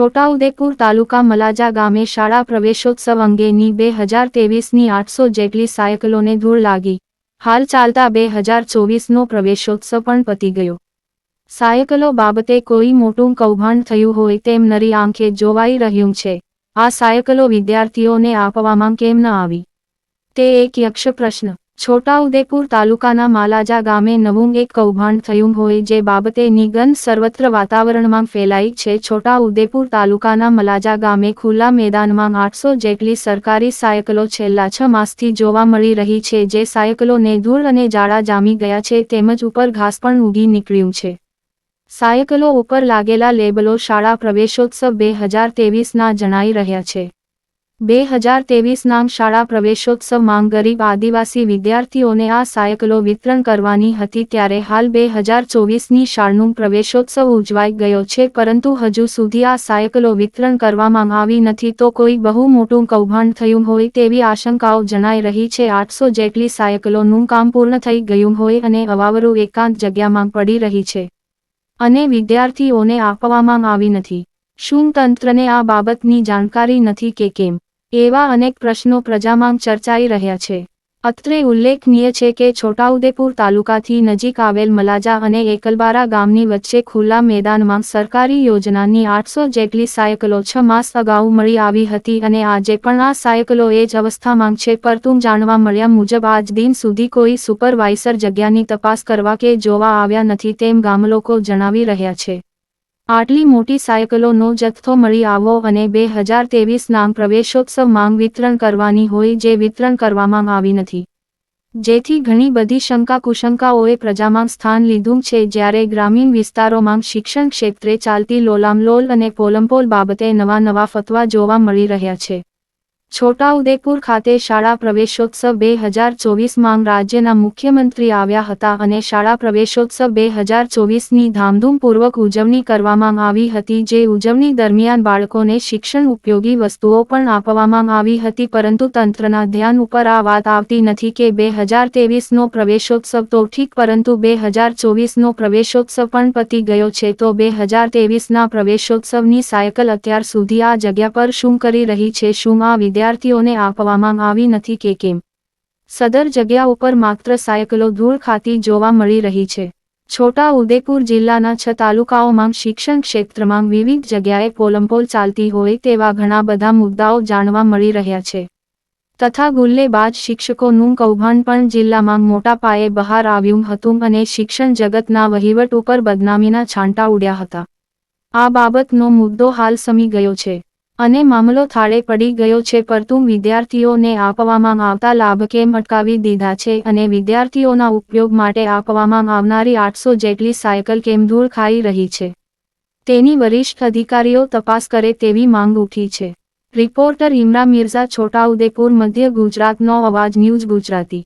છોટાઉદેપુર તાલુકા મલાજા ગામે શાળા પ્રવેશોત્સવ અંગેની બે હજાર તેવીસની આઠસો જેટલી સાયકલોને ધૂળ લાગી. હાલ ચાલતા બે હજાર ચોવીસનો પ્રવેશોત્સવ પણ પતી ગયો. સાયકલો બાબતે કોઈ મોટું કૌભાંડ થયું હોય તેમ નરી આંખે જોવાઈ રહ્યું છે. આ સાયકલો વિદ્યાર્થીઓને આપવામાં કેમ ન આવી? તે એક યક્ષ પ્રશ્ન છોટાઉદેપુર તાલુકાના માલાજા ગામે નવું એક કૌભાંડ થયું હોય જે બાબતે નિગન સર્વત્ર વાતાવરણમાં ફેલાઈ છે. છોટાઉદેપુર તાલુકાના મલાજા ગામે ખુલ્લા મેદાનમાં આઠસો જેટલી સરકારી સાયકલો છેલ્લા છ માસથી જોવા મળી રહી છે, જે સાયકલોને ધૂળ અને જાડા જામી ગયા છે, તેમજ ઉપર ઘાસ પણ ઉગી નીકળ્યું છે. સાયકલો ઉપર લાગેલા લેબલો શાળા પ્રવેશોત્સવ બે હજાર તેવીસના જણાઈ રહ્યા છે. બે હજાર તેવીસના શાળા પ્રવેશોત્સવ માંગ ગરીબ આદિવાસી વિદ્યાર્થીઓને આ સાયકલો વિતરણ કરવાની હતી ત્યારે હાલ બે હજાર ચોવીસની શાળનું પ્રવેશોત્સવ ઉજવાઈ ગયો છે, પરંતુ હજુ સુધી આ સાયકલો વિતરણ કરવામાં આવી નથી તો કોઈ બહુ મોટું કૌભાંડ થયું હોય તેવી આશંકાઓ જણાઈ રહી છે. આઠસો જેટલી સાયકલોનું કામ પૂર્ણ થઈ ગયું હોય અને અવાવરું એકાંત જગ્યામાં પડી રહી છે અને વિદ્યાર્થીઓને આપવામાં આવી નથી. શું તંત્રને આ બાબતની જાણકારી નથી કે કેમ? એવા અનેક પ્રશ્નો પ્રજામાં ચર્ચાઈ રહ્યા છે. અત્રે ઉલ્લેખનીય છે કે છોટાઉદેપુર તાલુકાથી નજીક આવેલ મલાજા અને એકલબારા ગામની વચ્ચે ખુલ્લા મેદાનમાં સરકારી યોજનાની આઠસો જેટલી સાયકલો છ માસ અગાઉ મળી આવી હતી અને આજે પણ આ સાયકલો એ જ અવસ્થામાં છે. પરતું જાણવા મળ્યા મુજબ આજ દિન સુધી કોઈ સુપરવાઇઝર જગ્યાની તપાસ કરવા કે જોવા આવ્યા નથી તેમ ગામલોકો જણાવી રહ્યા છે. આટલી મોટી સાયકલોનો જથ્થો મળી આવો અને બે હજાર તેવીસના પ્રવેશોત્સવ માંગ વિતરણ કરવાની હોય જે વિતરણ કરવામાં આવી નથી. જેથી ઘણી બધી શંકા કુશંકાઓએ પ્રજામાં સ્થાન લીધું છે જ્યારે ગ્રામીણ વિસ્તારોમાં શિક્ષણ ક્ષેત્રે ચાલતી લોલામલોલ અને પોલમપોલ બાબતે નવા નવા ફતવા જોવા મળી રહ્યા છે. છોટાઉદેપુર ખાતે શાળા પ્રવેશોત્સવ બે હજાર ચોવીસમાં રાજ્યના મુખ્યમંત્રી આવ્યા હતા અને શાળા પ્રવેશોત્સવ બે હજાર ચોવીસની ધામધૂમપૂર્વક ઉજવણી કરવામાં આવી હતી, જે ઉજવણી દરમિયાન બાળકોને શિક્ષણ ઉપયોગી વસ્તુઓ પણ આપવામાં આવી હતી, પરંતુ તંત્રના ધ્યાન ઉપર આ વાત આવતી નથી કે બે હજાર તેવીસનો પ્રવેશોત્સવ તો ઠીક, પરંતુ બે હજાર ચોવીસનો પ્રવેશોત્સવ પણ પતી ગયો છે, તો બે હજાર તેવીસના પ્રવેશોત્સવની સાયકલ અત્યાર સુધી આ જગ્યા પર શું કરી રહી છે, શું આ વિદ્યાર્થીઓને આપવામાં આવી નથી કે કેમ. સદર જગ્યા ઉપર માત્ર સાયકલો ધૂળ ખાતી જોવા મળી રહી છે. છોટા ઉદેપુર જિલ્લાના છ તાલુકાઓમાં શિક્ષણ ક્ષેત્રમાં વિવિધ જગ્યાએ પોલમપોલ ચાલતી હોય તેવા ઘણા બધા મુદ્દાઓ જાણવા મળી રહ્યા છે. તથા ગુલ્લેબાજ શિક્ષકોનું કૌભાંડ પણ જિલ્લામાં મોટા પાયે બહાર આવ્યું હતું અને શિક્ષણ જગતના વહીવટ ઉપર બદનામીના છાંટા ઉડ્યા હતા. આ બાબતનો મુદ્દો હાલ સમી ગયો છે. અને મામલો થાળે પડી ગયો છે, પરતું વિદ્યાર્થીઓને આપવામાં આવતા લાભ કેમ અટકાવી દીધા છે અને વિદ્યાર્થીઓના ઉપયોગ માટે આપવામાં આવનારી આઠસો જેટલી સાયકલ કેમ ધૂળ ખાઈ રહી છે. તેની વરિષ્ઠ અધિકારીઓ તપાસ કરે તેવી માંગ ઉઠી છે. રિપોર્ટર ઇમરા મિર્ઝા છોટાઉદેપુર, મધ્ય ગુજરાતનો અવાજ, ન્યૂઝ ગુજરાતી.